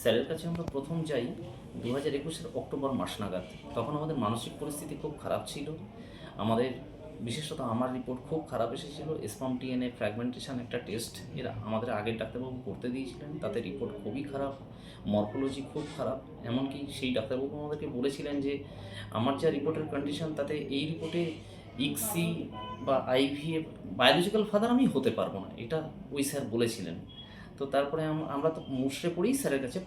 স্যারের কাছে আমরা প্রথম যাই দু হাজার একুশের অক্টোবর মাস নাগাদ। তখন আমাদের মানসিক পরিস্থিতি খুব খারাপ ছিল। আমাদের বিশেষত আমার রিপোর্ট খুব খারাপ এসেছিল। স্পাম টিএনএ ফ্র্যাগমেন্টেশন একটা টেস্ট এরা আমাদের আগের ডাক্তারবাবু করতে দিয়েছিলেন। তাতে রিপোর্ট খুবই খারাপ, মরফোলজি খুব খারাপ। এমনকি সেই ডাক্তারবাবু আমাদেরকে বলেছিলেন যে, আমার যা রিপোর্টের কন্ডিশন, তাতে এই রিপোর্টে ইক্সি বা আইভিএফ বায়োলজিক্যাল ফাদার আমি হতে পারব না। এটা ওই স্যার বলেছিলেন। তো তারপরে আমরা তো মুশড়ে পড়েই স্যারের কাছে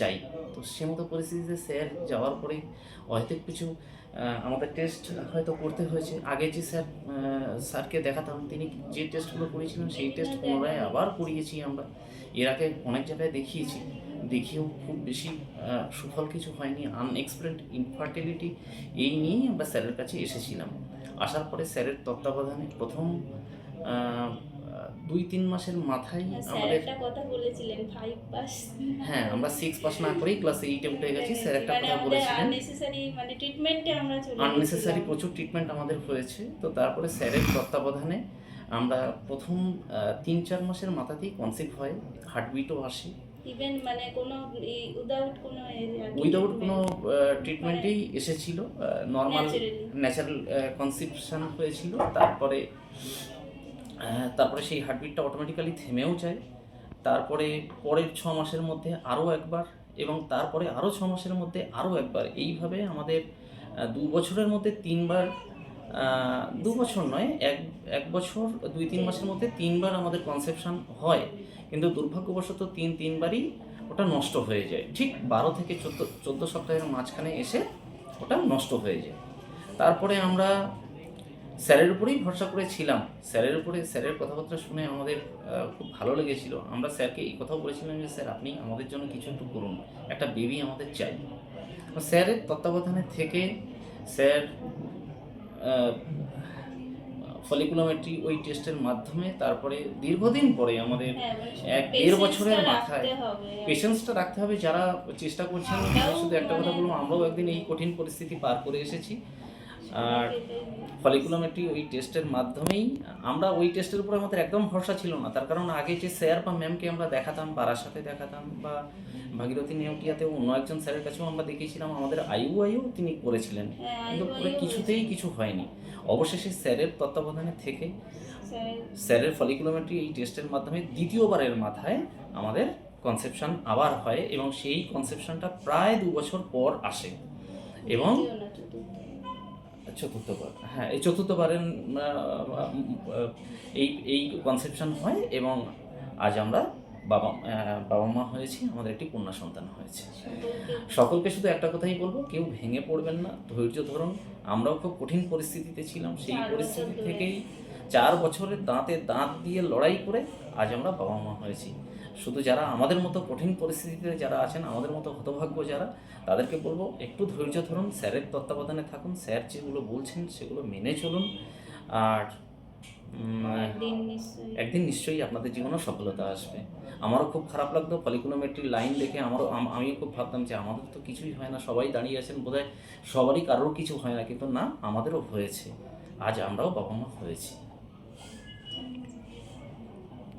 যাই। তো সে মতো পরিস্থিতিতে স্যার যাওয়ার পরে হয়তো কিছু আমাদের টেস্ট হয়তো করতে হয়েছে। আগে যে স্যার স্যারকে দেখাতাম, তিনি যে টেস্টগুলো করিয়েছিলেন সেই টেস্ট পুনরায় আবার করিয়েছি আমরা। এর আগে অনেক জায়গায় দেখিয়েছি। দেখিয়েও খুব বেশি সুফল কিছু হয়নি। আনএক্সপ্লেন্ড ইনফার্টিলিটি এই নিয়েই আমরা স্যারের কাছে এসেছিলাম। আসার পরে স্যারের তত্ত্বাবধানে প্রথম দুই তিন মাসের মাথায় হ্যাঁ, আমাদের একটা কথা বলেছিলেন ফাইভ পাস হ্যাঁ আমরা সিক্স পাস না করেই ক্লাস এইটে উঠে গেছি স্যার একটা কথা বলেছিলেন। আননেসেসারি মানে ট্রিটমেন্টে আমরা চলে আননেসেসারি প্রচুর ট্রিটমেন্ট আমাদের হয়েছে তো তারপরে স্যারের তত্ত্বাবধানে আমরা প্রথম তিন চার মাসের মাথাতেই কনসেপ্ট হয় হার্টবিটও আসে। ইভেন মানে কোনো উইদাউট কোনো উইদাউট কোনো ট্রিটমেন্টেই এসেছিল নর্মাল ন্যাচারাল কনসিপশন হয়েছিল তারপরে তারপরে সেই হার্টবিটটা অটোমেটিক্যালি থেমেও যায়। তারপরে পরের ছ মাসের মধ্যে আরও একবার এবং তারপরে আরও ছ মাসের মধ্যে আরও একবার। এইভাবে আমাদের দু বছরের মধ্যে তিনবার দু বছর নয়, এক এক বছর, দুই, তিন মাসের মধ্যে তিনবার আমাদের কনসেপশন হয়। কিন্তু দুর্ভাগ্যবশত তিন, তিনবারই ওটা নষ্ট হয়ে যায়। ঠিক বারো থেকে চোদ্দ চোদ্দ সপ্তাহের মাঝখানে এসে ওটা নষ্ট হয়ে যায়। তারপরে আমরা স্যারের উপরেই ভরসা করেছিলাম স্যারের উপরে স্যারের কথাবার্তা শুনে আমাদের খুব ভালো লেগেছিল। আমরা স্যারকে এই কথাও বলেছিলাম যে স্যার আপনি আমাদের জন্য কিছু একটু করুন। একটা বেবি আমাদের চাই। স্যারের তত্ত্বাবধানে থেকে স্যার ফলিকুলোমেট্রি ওই টেস্টের মাধ্যমে তারপরে দীর্ঘদিন পরে আমাদের হ্যাঁ, মানে এক দেড় বছরের মাথায় পেশেন্সটা রাখতে হবে যারা চেষ্টা করছেন শুধু একটা কথা মানে- বলব আমরাও একদিন এই কঠিন পরিস্থিতি পার করে এসেছি। আর ফলিকুলোমেট্রি ওই টেস্টের মাধ্যমেই আমরা ওই টেস্টের উপর আমাদের একদম ভরসা ছিল না। তার কারণ আগে যে স্যার বা ম্যামকে আমরা দেখাতাম পাড়ার সাথে দেখাতাম বা ভাগীরথী নেওটিয়াতেও অন্য একজন স্যারের কাছেও আমরা দেখিয়েছিলাম আমাদের আয়ু আয়ু তিনি করেছিলেন। হ্যাঁ, কিন্তু আয়ু কিছুতেই কিছু হয়নি। অবশেষে স্যারের তত্ত্বাবধানে থেকে স্যারের ফলিকুলোমেট্রি এই টেস্টের মাধ্যমে দ্বিতীয়বারের মাথায় আমাদের কনসেপশন আবার হয় এবং সেই কনসেপশনটা প্রায় দু বছর পর আসে। এবং। চতুর্থবার। হ্যাঁ এই চতুর্থবারের এই এই কনসেপশন হয় এবং আজ আমরা বাবা বাবা মা হয়েছি আমাদের একটি কন্যা সন্তান হয়েছে। সকলকে শুধু একটা কথাই বলব কেউ ভেঙে পড়বেন না ধৈর্য ধরুন। আমরাও খুব কঠিন পরিস্থিতিতে ছিলাম সেই পরিস্থিতি থেকেই চার বছরের দাঁতে দাঁত দিয়ে লড়াই করে আজ আমরা বাবা মা হয়েছি। শুধু যারা আমাদের মতো কঠিন পরিস্থিতিতে যারা আছেন আমাদের মতো হতভাগ্য যারা তাদেরকে বলব একটু ধৈর্য ধরুন স্যারের তত্ত্বাবধানে থাকুন স্যার যেগুলো বলছেন সেগুলো মেনে চলুন। আর একদিন নিশ্চয়ই। আপনাদের জীবনেও সফলতা আসবে। আমারও খুব খারাপ লাগতো ফলিকুলোমেট্রি লাইন দেখে আমারও আমিও খুব ভাবতাম যে আমাদের তো কিছুই হয় না সবাই দাঁড়িয়ে আছেন বোধহয় সবারই কারোর কিছু হয় না কিন্তু না আমাদেরও হয়েছে। আজ আমরাও বাবা মা হয়েছি।